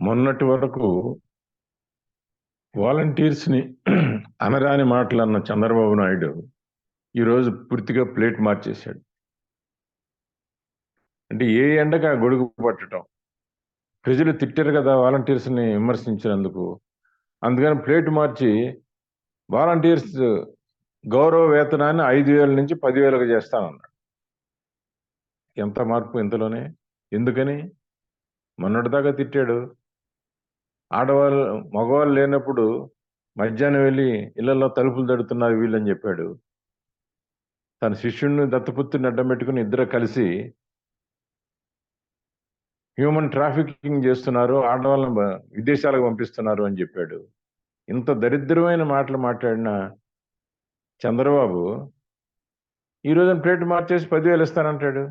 మొన్నటి వరకు వాలంటీర్స్ని అనరాని మాటలు అన్న చంద్రబాబు నాయుడు ఈరోజు పూర్తిగా ప్లేట్ మార్చేశాడు. అంటే ఏ ఎండగా గొడుగు పట్టడం? ప్రజలు తిట్టారు కదా వాలంటీర్స్ని విమర్శించినందుకు. అందుకని ప్లేట్ మార్చి వాలంటీర్స్ గౌరవ వేతనాన్ని ఐదు వేల నుంచి పదివేలకు చేస్తానన్నాడు. ఎంత మార్పు ఇంతలోనే? ఎందుకని? మొన్నటిదాకా తిట్టాడు. ఆడవాళ్ళు మగవాళ్ళు లేనప్పుడు మధ్యాహ్నం వెళ్ళి ఇళ్ళలో తలుపులు తడుతున్నారు వీళ్ళని చెప్పాడు. తన శిష్యుడిని దత్తపుత్రుని అడ్డం పెట్టుకుని ఇద్దరు కలిసి హ్యూమన్ ట్రాఫికింగ్ చేస్తున్నారు ఆడవాళ్ళని విదేశాలకు పంపిస్తున్నారు అని చెప్పాడు. ఇంత దరిద్రమైన మాటలు మాట్లాడిన చంద్రబాబు ఈ రోజున ప్లేట్ మార్చేసి పదివేలు ఇస్తానంటాడు.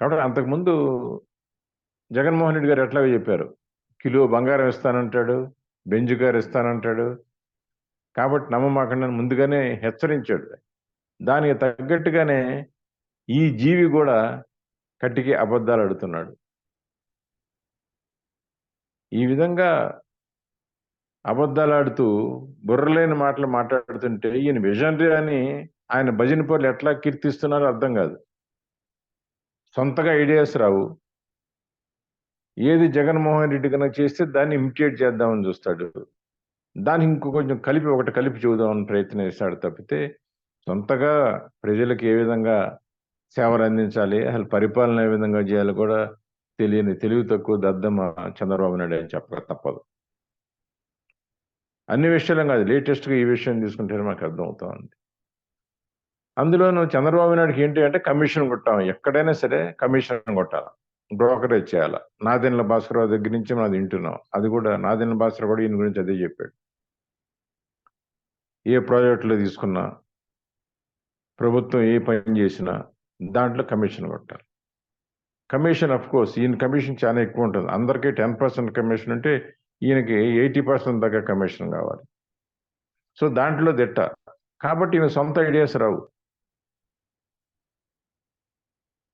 కాబట్టి అంతకుముందు జగన్మోహన్ రెడ్డి గారు ఎట్లాగో చెప్పారు. కిలో బంగారం ఇస్తానంటాడు బెంజు గారు ఇస్తానంటాడు. కాబట్టి నమ్మమాకండి ముందుగానే హెచ్చరించాడు. దానికి తగ్గట్టుగానే ఈ జీవి కూడా కట్టికి అబద్ధాలు ఆడుతున్నాడు. ఈ విధంగా అబద్ధాలు ఆడుతూ బుర్రలేని మాటలు మాట్లాడుతుంటే ఈయన విజనరీ అని ఆయన భజన పనులు ఎట్లా కీర్తిస్తున్నారో అర్థం కాదు. సొంతగా ఐడియాస్ రావు. ఏది జగన్మోహన్ రెడ్డి కనుక చేస్తే దాన్ని ఇమిటేట్ చేద్దామని చూస్తాడు. దాన్ని ఇంకో కొంచెం కలిపి ఒకటి కలిపి చూద్దామని ప్రయత్నం చేస్తాడు తప్పితే సొంతగా ప్రజలకు ఏ విధంగా సేవలు అందించాలి అసలు పరిపాలన ఏ విధంగా చేయాలి కూడా తెలియని తెలివి తక్కువ దద్దమ్మ చంద్రబాబు నాయుడు అని చెప్పక తప్పదు. అన్ని విషయాలు కాదు లేటెస్ట్గా ఈ విషయం తీసుకుంటే మాకు అర్థం అవుతా ఉంది అందులోనూ చంద్రబాబు నాయుడుకి ఏంటి అంటే కమిషన్ కొట్టాం ఎక్కడైనా సరే కమిషన్ కొట్టాలి. బ్రోకరేజ్ చేయాలి? నాదెండ్ల భాస్కరరావు దగ్గర నుంచి మనం అది వింటున్నాం. అది కూడా నాదెండ్ల భాస్కర్ కూడా ఈయన గురించి అదే చెప్పాడు. ఏ ప్రాజెక్టులో తీసుకున్నా ప్రభుత్వం ఏ పని చేసినా దాంట్లో కమిషన్ కొట్టాలి. కమిషన్ అఫ్ కోర్స్ ఈయన కమిషన్ చాలా ఎక్కువ ఉంటుంది. అందరికీ టెన్ పర్సెంట్ కమిషన్ ఉంటే ఈయనకి ఎయిటీ పర్సెంట్ దాకా కమిషన్ కావాలి. సో దాంట్లో దిట్ట. కాబట్టి ఈయన సొంత ఐడియాస్ రావు.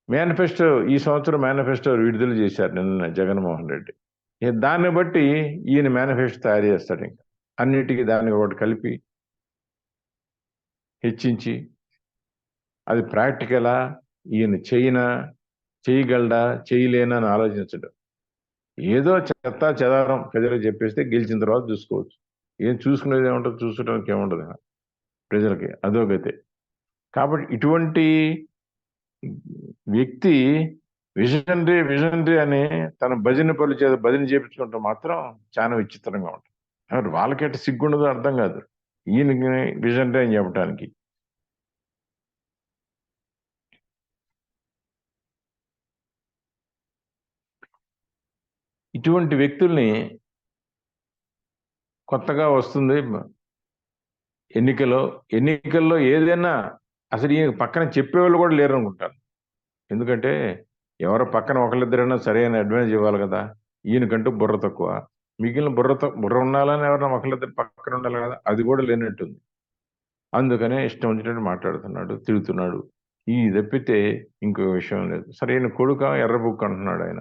మేనిఫెస్టో ఈ సంవత్సరం మేనిఫెస్టో విడుదల చేశారు నిన్న జగన్మోహన్ రెడ్డి. దాన్ని బట్టి ఈయన మేనిఫెస్టో తయారు చేస్తాడు ఇంకా. అన్నిటికీ దాన్ని ఒకటి కలిపి హెచ్చించి అది ప్రాక్టికలా ఈయన చేయనా చేయగలడా చేయలేనా అని ఆలోచించడం. ఏదో చెత్త చెదారం ప్రజలకు చెప్పేస్తే గెలిచిన తర్వాత చూసుకోవచ్చు. ఏం చూసుకునేది ఏముంటుంది? చూసుకోవడానికి ఏముండదు ప్రజలకి అదో గతే కాబట్టి ఇటువంటి వ్యక్తి విజనరీ విజనరీ అని తన భజన పనులు చేత భజన చేపించుకుంటే మాత్రం చాలా విచిత్రంగా ఉంటుంది. మరి వాళ్ళకెట్ట సిగ్గుండదో అర్థం కాదు. ఈయన విజనరీ అని చెప్పడానికి ఇటువంటి వ్యక్తుల్ని కొత్తగా వస్తుంది ఎన్నికలో. ఎన్నికల్లో ఏదైనా అసలు ఈయన పక్కన చెప్పేవాళ్ళు కూడా లేరు అనుకుంటాను ఎందుకంటే ఎవరో పక్కన ఒకళ్ళిద్దరైనా సరైన అడ్వైజ్ ఇవ్వాలి కదా. ఈయనకంటూ బుర్ర తక్కువ. మిగిలిన బుర్ర తక్కువ బుర్ర ఉండాలని ఎవరైనా ఒకళ్ళిద్దరు పక్కన ఉండాలి కదా. అది కూడా లేనట్టుంది. అందుకనే ఇష్టం వచ్చినట్టు మాట్లాడుతున్నాడు తిరుగుతున్నాడు ఈ తప్పితే ఇంకో విషయం లేదు. సరైన కొడుక ఎర్రబుక్ అంటున్నాడు ఆయన.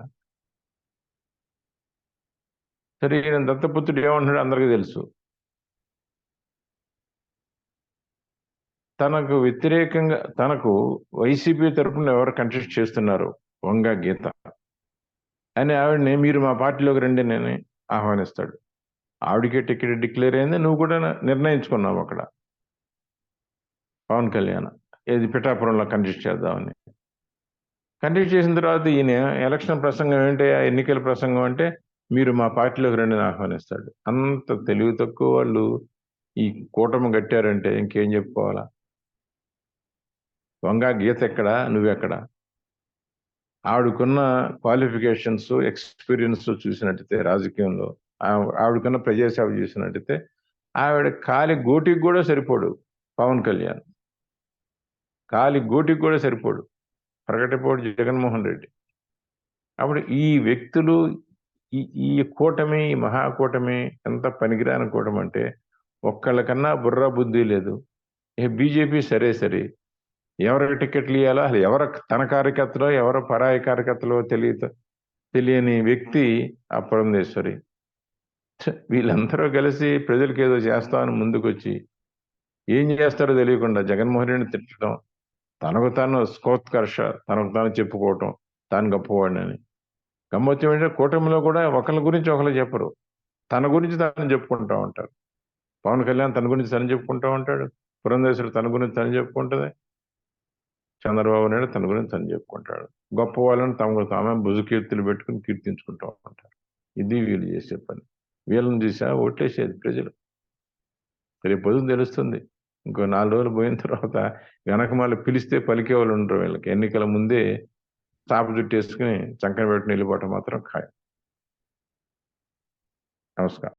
సరే ఈయన దత్తపుత్రుడు ఏమంటున్నాడు అందరికీ తెలుసు. తనకు వ్యతిరేకంగా తనకు వైసీపీ తరపున ఎవరు కంటెస్ట్ చేస్తున్నారు వంగ గీత. అని ఆవిడని మీరు మా పార్టీలోకి రండి నేను ఆహ్వానిస్తాడు. ఆవిడకే టికెట్ డిక్లేర్ అయింది. నువ్వు కూడా నిర్ణయించుకున్నావు అక్కడ. పవన్ కళ్యాణ్ ఏది పిఠాపురంలో కంటెస్ట్ చేద్దామని. కంటెస్ట్ చేసిన తర్వాత ఈయన ఎలక్షన్ ప్రసంగం ఏంటి ఆ ఎన్నికల ప్రసంగం అంటే మీరు మా పార్టీలోకి రండి ఆహ్వానిస్తాడు. అంత తెలివి తక్కువ వాళ్ళు ఈ కూటమి కట్టారంటే ఇంకేం చెప్పుకోవాలా? వంగ గీత ఎక్కడ? నువ్వెక్కడ ఆవిడకున్న క్వాలిఫికేషన్స్ ఎక్స్పీరియన్స్ చూసినట్టయితే రాజకీయంలో ఆవిడకున్న ప్రజాసేవ చూసినట్టయితే ఆవిడ కాలి గోటికి కూడా సరిపోడు పవన్ కళ్యాణ్. కాలి గోటికి కూడా సరిపోడు ప్రకటిపోడు జగన్మోహన్ రెడ్డి. అప్పుడు ఈ వ్యక్తులు ఈ ఈ కూటమి ఈ మహాకూటమి ఎంత పనికిరాని కూటమి అంటే ఒక్కళ్ళకన్నా బుర్ర బుద్ధి లేదు. ఏ బీజేపీ సరే సరే ఎవరికి టికెట్లు ఇవ్వాలో అసలు ఎవరు తన కార్యకర్తలో ఎవరు పరాయి కార్యకర్తలో తెలియదు తెలియని వ్యక్తి ఆ పురంధేశ్వరి. వీళ్ళందరూ కలిసి ప్రజలకు ఏదో చేస్తామని ముందుకొచ్చి ఏం చేస్తారో తెలియకుండా జగన్మోహన్ రెడ్డిని తిట్టడం తనకు తాను స్కోత్కర్ష తనకు తాను చెప్పుకోవటం తాను గొప్పవాడిని గమ్మొచ్చం ఏంటంటే కూటమిలో కూడా ఒకరి గురించి ఒకరు చెప్పరు. తన గురించి తను చెప్పుకుంటా ఉంటారు. పవన్ కళ్యాణ్ తన గురించి తను చెప్పుకుంటా ఉంటాడు. పురంధేశ్వరుడు తన గురించి తను చెప్పుకుంటుంది. చంద్రబాబు నాయుడు తన గురించి తను చెప్పుకుంటాడు. గొప్ప వాళ్ళని తమకు తామే భుజకీర్తులు పెట్టుకుని కీర్తించుకుంటూ ఉంటారు. ఇది వీళ్ళు చేసే పని. వీళ్ళని చూసా ఓట్లేసేది ప్రజలు. రేపు పొద్దున తెలుస్తుంది. ఇంకో నాలుగు రోజులు పోయిన తర్వాత వెనక మళ్ళీ పిలిస్తే పలికే వాళ్ళు ఉండరు వీళ్ళకి. ఎన్నికల ముందే చాప జుట్టు వేసుకుని చంకన పెట్టుకుని వెళ్ళిపోవటం మాత్రం ఖాయం. నమస్కారం.